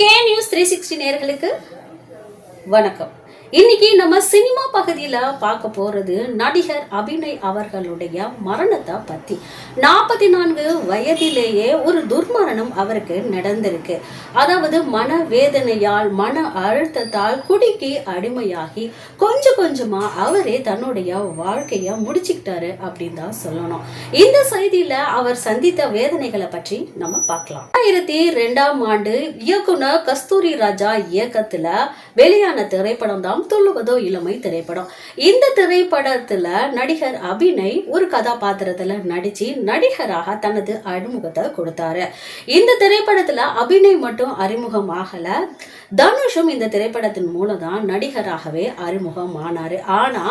K news three sixty நேர்களுக்கு வணக்கம். இன்னைக்கு நம்ம சினிமா பகுதியில் பார்க்க போகிறது நடிகர் அபிநய் அவர்களுடைய மரணத்தை பற்றி நாற்பத்தி நான்கு வயதிலேயே ஒரு துர்மரணம் அவருக்கு நடந்திருக்கு. அதாவது மன வேதனையால் மன அழுத்தத்தால் குடிக்கு அடிமையாகி கொஞ்சம் கொஞ்சமாக அவரே தன்னுடைய வாழ்க்கையை முடிச்சுக்கிட்டாரு அப்படின்னு தான் சொல்லணும். இந்த செய்தியில் அவர் சந்தித்த வேதனைகளை பற்றி நம்ம பார்க்கலாம். ஆயிரத்தி ரெண்டாம் ஆண்டு இயக்குனர் கஸ்தூரி ராஜா இயக்கத்தில் வெளியான திரைப்படம் தான் துள்ளுவதோ இளமை திரைப்படம். இந்த திரைப்படத்துல நடிகர் அபிநய் ஒரு கதாபாத்திரத்துல நடிச்சு நடிகராக தனது அறிமுகத்தை கொடுத்தாரு. இந்த திரைப்படத்துல அபிநய் மட்டும் அறிமுகமாகல. தனுஷும் இந்த திரைப்படத்தின் மூலம் தான் நடிகராகவே அறிமுகம் ஆனாரு ஆனா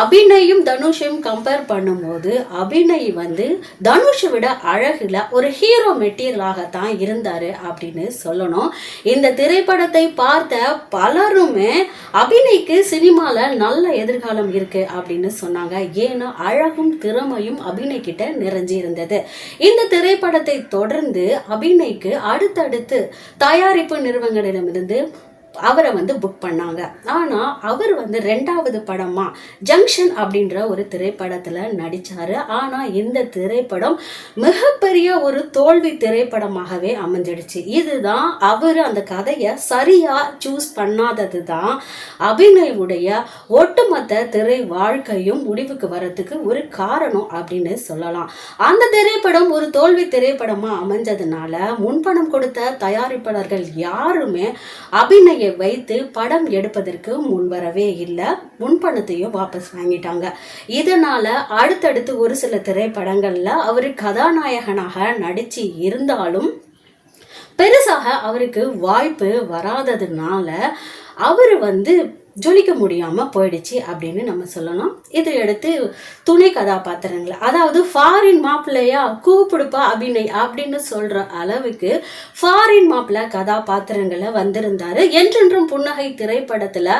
அபிநயும் தனுஷும் கம்பேர் பண்ணும்போது அபிநய் வந்து தனுஷை விட அழகுல ஒரு ஹீரோ மெட்டீரியலாகத்தான் இருந்தார் அப்படின்னு சொல்லணும். இந்த திரைப்படத்தை பார்த்த பலருமே அபிநய்க்கு சினிமால நல்ல எதிர்காலம் இருக்கு அப்படின்னு சொன்னாங்க. ஏன்னா அழகும் திறமையும் அபிநய் கிட்ட நிறைஞ்சு இருந்தது இந்த திரைப்படத்தை தொடர்ந்து அபிநய்க்கு அடுத்தடுத்து தயாரிப்பு நிறுவனங்களிடமிருந்து அவரை வந்து புக் பண்ணாங்க. ஆனால் அவர் வந்து ரெண்டாவது படமா? ஜங்ஷன் அப்படின்ற ஒரு திரைப்படத்தில் நடித்தார் ஆனால் இந்த திரைப்படம் மிகப்பெரிய ஒரு தோல்வி திரைப்படமாகவே அமைஞ்சிடுச்சு. இதுதான் அவர் அந்த கதையை சரியாக சூஸ் பண்ணாதது தான் அபிநயவுடைய ஒட்டுமொத்த திரை வாழ்க்கையும் முடிவுக்கு வரத்துக்கு ஒரு காரணம் அப்படின்னு சொல்லலாம். அந்த திரைப்படம் ஒரு தோல்வி திரைப்படமாக அமைஞ்சதுனால முன்பணம் கொடுத்த தயாரிப்பாளர்கள் யாருமே அபிநய வைத்து படம் எடுப்பதற்கு முன்வரவே இல்லை. முன்பணத்தையும் வாபஸ் வாங்கிட்டாங்க. இதனால அடுத்தடுத்து ஒரு சில திரைப்படங்கள்ல அவர் கதாநாயகனாக நடிச்சு இருந்தாலும் பெருசாக அவருக்கு வாய்ப்பு வராததுனால அவர் வந்து ஜொலிக்க முடியாமல் போயிடுச்சு அப்படின்னு நம்ம சொல்லலாம் இதையடுத்து துணை கதாபாத்திரங்கள் அதாவது ஃபாரின் மாப்பிள்ளையா கூப்பிடுப்பா அப்படின்னு அப்படின்னு சொல்ற அளவுக்கு ஃபாரின் மாப்பிள்ளை கதாபாத்திரங்களை வந்திருந்தாரு. என்றென்றும் புன்னகை திரைப்படத்தில்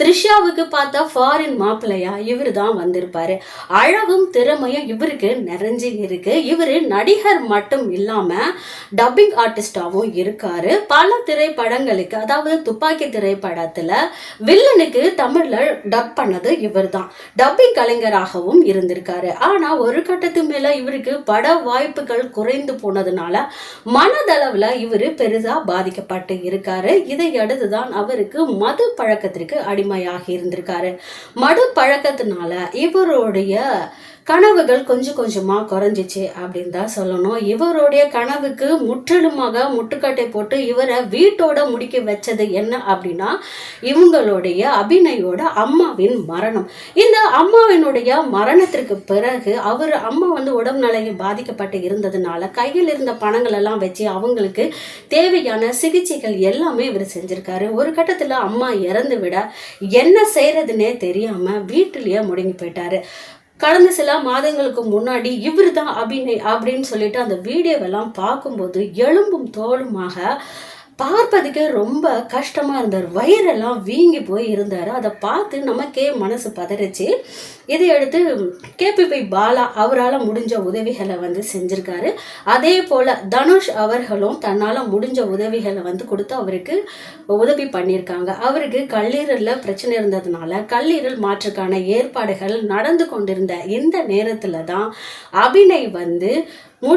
த்ரிஷாவுக்கு பார்த்தா ஃபாரின் மாப்பிள்ளையா இவர் தான் வந்திருப்பாரு. அழகும் திறமையும் இவருக்கு நிறைஞ்சு இருக்கு. இவர் நடிகர் மட்டும் இல்லாமல் டப்பிங் ஆர்டிஸ்டாகவும் இருக்கார். பல திரைப்படங்களுக்கு அதாவது துப்பாக்கி திரைப்படத்தில் வில்லன் இவனுக்கு தமிழ்ல டப் பண்ணது இவர் தான் டப்பிங் கலைஞராகவும் இருந்திருக்காரு. ஆனா ஒரு கட்டத்து மேல இவருக்கு பட வாய்ப்புகள் குறைந்து போனதுனால மனதளவுல இவரு பெரிதா பாதிக்கப்பட்டு இருக்காரு. இதை அடுத்துதான் அவருக்கு மது பழக்கத்திற்கு அடிமையாகி இருந்திருக்காரு. மது பழக்கத்தினால இவருடைய கனவுகள் கொஞ்சம் கொஞ்சமாக குறைஞ்சிச்சு அப்படின்னு தான் சொல்லணும். இவருடைய கனவுக்கு முற்றிலுமாக முட்டுக்கட்டை போட்டு இவரை வீட்டோட முடிக்க வச்சது என்ன அப்படின்னா இவங்களுடைய அபிநயோட அம்மாவின் மரணம். இந்த அம்மாவினுடைய மரணத்திற்கு பிறகு அவர் அம்மா வந்து உடம்பு நிலையில் பாதிக்கப்பட்டு இருந்ததுனால கையில் இருந்த பணங்கள் எல்லாம் வச்சு அவங்களுக்கு தேவையான சிகிச்சைகள் எல்லாமே இவர் செஞ்சிருக்காரு. ஒரு கட்டத்தில் அம்மா இறந்து விட என்ன செய்யறதுன்னே தெரியாம வீட்டிலேயே முடங்கி போயிட்டாரு. கடந்த சில மாதங்களுக்கு முன்னாடி இவர் தான் அபிநய் அப்படின்னு சொல்லிட்டு அந்த வீடியோவெல்லாம் பார்க்கும்போது எலும்பும் தோலுமாக பார்ப்பதுக்கே ரொம்ப கஷ்டமாக இருந்தார். வயிறெல்லாம் வீங்கி போய் இருந்தார். அதை பார்த்து நமக்கே மனசு பதறிச்சு. இதை எடுத்து கேபிபி பாலா அவரால் முடிஞ்ச உதவிகளை வந்து செஞ்சுருக்காரு. அதே போல் தனுஷ் அவர்களும் தன்னால் முடிஞ்ச உதவிகளை வந்து கொடுத்து அவருக்கு உதவி பண்ணியிருக்காங்க. அவருக்கு கல்லீரலில் பிரச்சனை இருந்ததுனால கல்லீரல் மாற்றுக்கான ஏற்பாடுகள் நடந்து கொண்டிருந்த இந்த நேரத்தில் தான் அபிநய் வந்து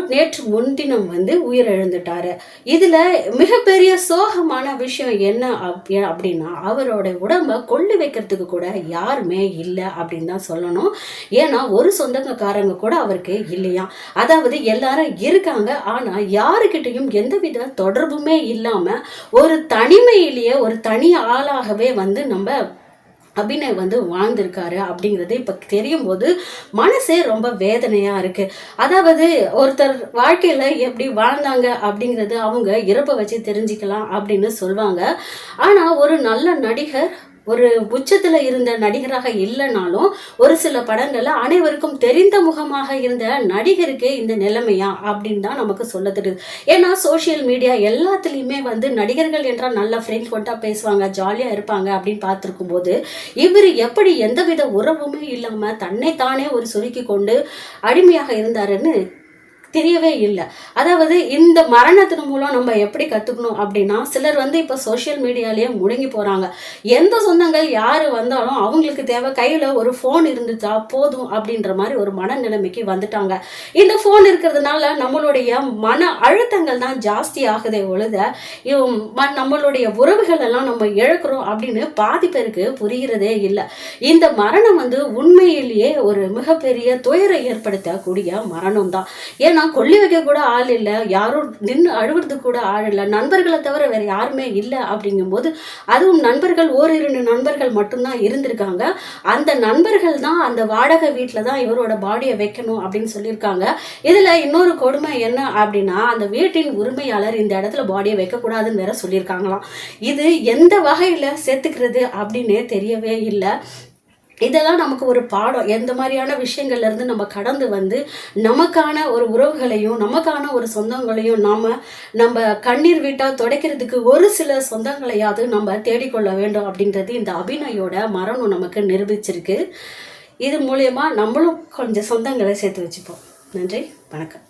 நேற்று முன்தினம் வந்து உயிரிழந்துட்டாரு. இதுல மிகப்பெரிய சோகமான விஷயம் என்ன அப்படின்னா அவரோட உடம்ப கொள்ளு வைக்கிறதுக்கு கூட யாருமே இல்லை அப்படின்னு தான் சொல்லணும். ஏன்னா ஒரு சொந்தக்காரங்க கூட அவருக்கு இல்லையா? அதாவது எல்லாரும் இருக்காங்க ஆனா யாருக்கிட்டையும் எந்தவித தொடர்புமே இல்லாம ஒரு தனிமையிலேயே ஒரு தனி ஆளாகவே வந்து நம்ம அபிநய் வந்து வாழ்ந்திருக்காரு அப்படிங்கிறது இப்போ தெரியும் போது மனசே ரொம்ப வேதனையாக இருக்குது அதாவது ஒருத்தர் வாழ்க்கையில் எப்படி வாழ்ந்தாங்க அப்படிங்கிறது அவங்க இறப்பை வச்சு தெரிஞ்சுக்கலாம் அப்படின்னு சொல்லுவாங்க ஆனால் ஒரு நல்ல நடிகர் ஒரு உச்சத்தில் இருந்த நடிகராக இல்லைனாலும் ஒரு சில படங்களில் அனைவருக்கும் தெரிந்த முகமாக இருந்த நடிகருக்கு இந்த நிலைமையா அப்படின்னு தான் நமக்கு சொல்ல தெரியுது ஏன்னா சோஷியல் மீடியா எல்லாத்துலேயுமே வந்து நடிகர்கள் என்றால் நல்லா ஃப்ரெண்ட் கொண்டா பேசுவாங்க ஜாலியாக இருப்பாங்க அப்படின்னு பார்த்துருக்கும் போது இவர் எப்படி எந்தவித உறவுமே இல்லாமல் தன்னைத்தானே ஒரு சுருக்கி கொண்டு அடிமையாக இருந்தாருன்னு தெரியவே இல்லை. அதாவது இந்த மரணத்தின் மூலம் நம்ம எப்படி கற்றுக்கணும் அப்படின்னா சிலர் வந்து இப்போ சோஷியல் மீடியாலேயே முடங்கி போகிறாங்க எந்த சொந்தங்கள் யார் வந்தாலும் அவங்களுக்கு தேவை கையில் ஒரு ஃபோன் இருந்துச்சா போதும் அப்படின்ற மாதிரி ஒரு மனநிலைமைக்கு வந்துட்டாங்க. இந்த ஃபோன் இருக்கிறதுனால நம்மளுடைய மன அழுத்தங்கள் தான் ஜாஸ்தி ஆகுதே ஒழுத ம- நம்மளுடைய உறவுகள் எல்லாம் நம்ம இழக்கிறோம் அப்படின்னு பாதி பேருக்கு புரிகிறதே இல்லை. இந்த மரணம் வந்து உண்மையிலேயே ஒரு மிகப்பெரிய துயரை ஏற்படுத்தக்கூடிய மரணம் தான் ஏன்னா கொல்லி வைக்க கூட ஆள் இல்லை யாரும் நின்று அழுவுறதுக்கு கூட ஆள் இல்லை நண்பர்களை தவிர வேற யாருமே இல்லை அப்படிங்கும்போது அதுவும் நண்பர்கள் ஓரிரண்டு நண்பர்கள் மட்டும்தான் இருந்திருக்காங்க. அந்த நண்பர்கள் தான் அந்த வாடகை வீட்டில் தான் இவரோட பாடியை வைக்கணும் அப்படின்னு சொல்லியிருக்காங்க. இதில் இன்னொரு கொடுமை என்ன அப்படின்னா அந்த வீட்டின் உரிமையாளர் இந்த இடத்துல பாடியை வைக்கக்கூடாதுன்னு வேற சொல்லியிருக்காங்களாம். இது எந்த வகையில் சேர்த்துக்கிறது அப்படின்னே தெரியவே இல்லை. இதெல்லாம் நமக்கு ஒரு பாடம். எந்த மாதிரியான விஷயங்கள்ல இருந்து நம்ம கடந்து வந்து நமக்கான ஒரு உறவுகளையும் நமக்கான ஒரு சொந்தங்களையும் நாம நம்ம கண்ணீர் விட்டா துடைக்கிறதுக்கு ஒரு சில சொந்தங்களையாவது நம்ம தேடிக்கொள்ள வேண்டும் அப்படின்றது இந்த அபிநயோட மரணம் நமக்கு நிரூபிச்சிருக்கு. இது மூலயமா நம்மளும் கொஞ்சம் சொந்தங்களை சேர்த்து வச்சுப்போம். நன்றி. வணக்கம்.